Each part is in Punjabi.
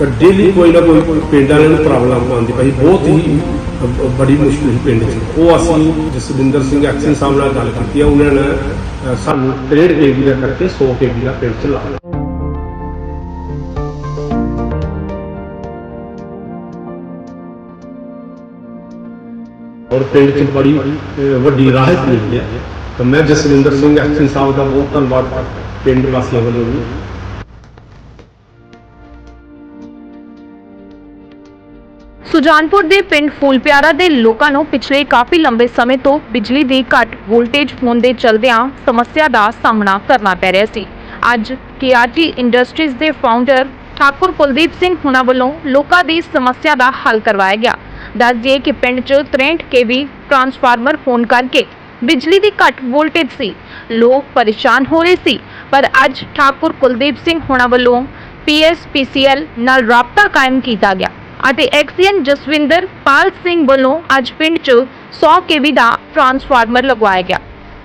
ਪਰ ਡੇਲੀ ਕੋਈ ਨਾ ਕੋਈ ਪਿੰਡ ਵਾਲਿਆਂ ਨੂੰ ਪ੍ਰੋਬਲਮ ਆਉਂਦੀ ਪਈ ਬਹੁਤ ਹੀ ਬੜੀ ਮੁਸ਼ਕਿਲ ਪਿੰਡ 'ਚ। ਉਹ ਅਸੀਂ ਜਸਵਿੰਦਰ ਸਿੰਘ ਐਕਸ਼ਨ ਸਾਹਿਬ ਨਾਲ ਗੱਲ ਕੀਤੀ ਆ, ਉਹਨਾਂ ਨੇ ਸਾਨੂੰ 63 ਕੇਵੀ ਦਾ ਕਰਕੇ 100 ਕੇਵੀ ਦਾ ਪਿੰਡ 'ਚ ਲਾਇਆ ਔਰ ਪਿੰਡ 'ਚ ਬੜੀ ਵੱਡੀ ਰਾਹਤ ਮਿਲੀ ਹੈ। ਤਾਂ ਮੈਂ ਜਸਵਿੰਦਰ ਸਿੰਘ ਐਕਸ਼ਨ ਸਾਹਿਬ ਦਾ ਬਹੁਤ ਧੰਨਵਾਦ ਪਿੰਡ ਵਾਸੀਆਂ ਵੱਲੋਂ ਵੀ। ਸੁਜਾਨਪੁਰ ਦੇ ਪਿੰਡ ਫੂਲਪਿਆਰਾ ਦੇ ਲੋਕਾਂ ਨੂੰ ਪਿਛਲੇ ਕਾਫੀ ਲੰਬੇ ਸਮੇਂ ਤੋਂ ਬਿਜਲੀ ਦੀ ਘੱਟ ਵੋਲਟੇਜ ਹੋਣ ਦੇ ਚਲਦਿਆਂ ਸਮੱਸਿਆ ਦਾ ਸਾਹਮਣਾ ਕਰਨਾ ਪੈ ਰਿਹਾ ਸੀ। ਅੱਜ ਕੇਆਰਟੀ ਇੰਡਸਟਰੀਜ਼ ਦੇ ਫਾਊਂਡਰ ਠਾਕੁਰ ਕੁਲਦੀਪ ਸਿੰਘ ਹੁਣਾਂ ਵੱਲੋਂ ਲੋਕਾਂ ਦੀ ਸਮੱਸਿਆ ਦਾ ਹੱਲ ਕਰਵਾਇਆ ਗਿਆ। ਦੱਸ ਦਈਏ ਕਿ ਪਿੰਡ 'ਚ 63 ਕੇਵੀ ਟਰਾਂਸਫਾਰਮਰ ਹੋਣ ਕਰਕੇ ਬਿਜਲੀ ਦੀ ਘੱਟ ਵੋਲਟੇਜ ਸੀ। ਲੋਕ ਪਰੇਸ਼ਾਨ ਹੋ ਰਹੇ ਸੀ, ਪਰ ਅੱਜ ਠਾਕੁਰ ਕੁਲਦੀਪ ਸਿੰਘ ਹੁਣਾਂ ਵੱਲੋਂ ਪੀਐਸਪੀਸੀਐਲ ਨਾਲ ਰਾਬਤਾ ਕਾਇਮ ਕੀਤਾ ਗਿਆ। ਅਤੇ ਐਕਸੀਅਨ ਜਸਵਿੰਦਰ ਪਾਲ ਸਿੰਘ ਵੱਲੋਂ ਅੱਜ ਪਿੰਡ 'ਚ 100 ਕੇਵੀ ਦਾ ਟਰਾਂਸਫਾਰਮਰ ਲਗਵਾਇਆ ਗਿਆ।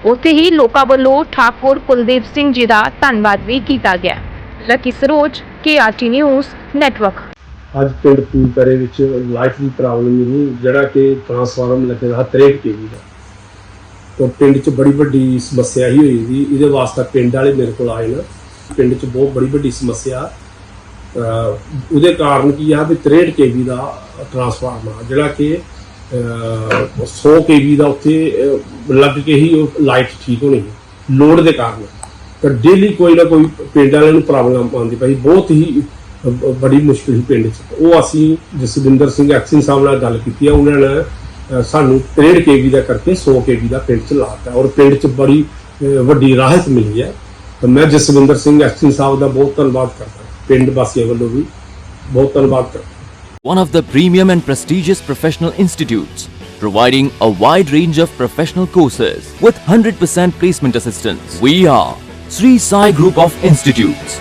ਉੱਥੇ ਹੀ ਲੋਕਾਂ ਵੱਲੋਂ ਠਾਕੁਰ ਕੁਲਦੀਪ ਸਿੰਘ ਜੀ ਦਾ ਧੰਨਵਾਦ ਵੀ ਕੀਤਾ ਗਿਆ। Lucky Saroj KRT news, network. ਅੱਜ ਪਿੰਡ ਪੂਲਪਰੇ ਵਿੱਚ ਲਾਈਟ ਦੀ ਪ੍ਰੋਬਲਮ ਨਹੀਂ ਜਿਹੜਾ ਕਿ ਟਰਾਂਸਫਾਰਮ ਲੱਗੇਗਾ 63 ਕੇਵੀ ਦਾ ਤਾਂ ਪਿੰਡ 'ਚ ਬੜੀ ਵੱਡੀ ਸਮੱਸਿਆ ਹੀ ਹੋਈ ਸੀ। ਇਹਦੇ ਵਾਸਤੇ ਪਿੰਡ ਵਾਲੇ ਮੇਰੇ ਕੋਲ ਆਏ ਨਾ। ਪਿੰਡ 'ਚ ਬਹੁਤ ਬੜੀ ਵੱਡੀ ਸਮੱਸਿਆ ਉਹਦੇ ਕਾਰਨ ਕੀ ਆ ਵੀ 63 ਕੇਵੀ ਦਾ ਟਰਾਂਸਫਾਰਮਰ ਆ, ਜਿਹੜਾ ਕਿ ਅਹ, 100 ਕੇਵੀ ਦਾ ਉੱਥੇ ਲੱਗ ਕੇ ਹੀ ਉਹ ਲਾਈਟ ਠੀਕ ਹੋਣੀ ਹੈ ਲੋਡ ਦੇ ਕਾਰਨ। ਤਾਂ ਡੇਲੀ ਕੋਈ ਨਾ ਕੋਈ ਪਿੰਡ ਵਾਲਿਆਂ ਨੂੰ ਪ੍ਰੋਬਲਮ ਆਉਂਦੀ ਪਈ ਬਹੁਤ ਹੀ ਬੜੀ ਮੁਸ਼ਕਿਲ ਸੀ ਪਿੰਡ 'ਚ। ਉਹ ਅਸੀਂ ਜਸਵਿੰਦਰ ਸਿੰਘ ਐਕਸ਼ਨ ਸਾਹਿਬ ਨਾਲ ਗੱਲ ਕੀਤੀ ਆ ਉਹਨਾਂ ਨੇ ਅ, ਸਾਨੂੰ 63 ਕੇਵੀ ਦਾ ਕਰਕੇ 100 ਕੇਵੀ ਦਾ ਪਿੰਡ 'ਚ ਲਾਤਾ ਔਰ ਪਿੰਡ 'ਚ ਬੜੀ ਵੱਡੀ ਰਾਹਤ ਮਿਲੀ ਹੈ ਤਾਂ ਮੈਂ ਜਸਵਿੰਦਰ ਸਿੰਘ ਐਕਸ਼ਨ ਸਾਹਿਬ ਦਾ ਬਹੁਤ ਧੰਨਵਾਦ ਕਰਦਾ। ਪਿੰਡ ਵਾਸੀਆਂ ਵੱਲੋਂ ਵੀ ਬਹੁਤ ਧੰਨਵਾਦ ਕਰਦਾ one of the premium and prestigious professional institutes, providing a wide range of professional courses with 100% placement assistance. We are Sri Sai Group of Institutes,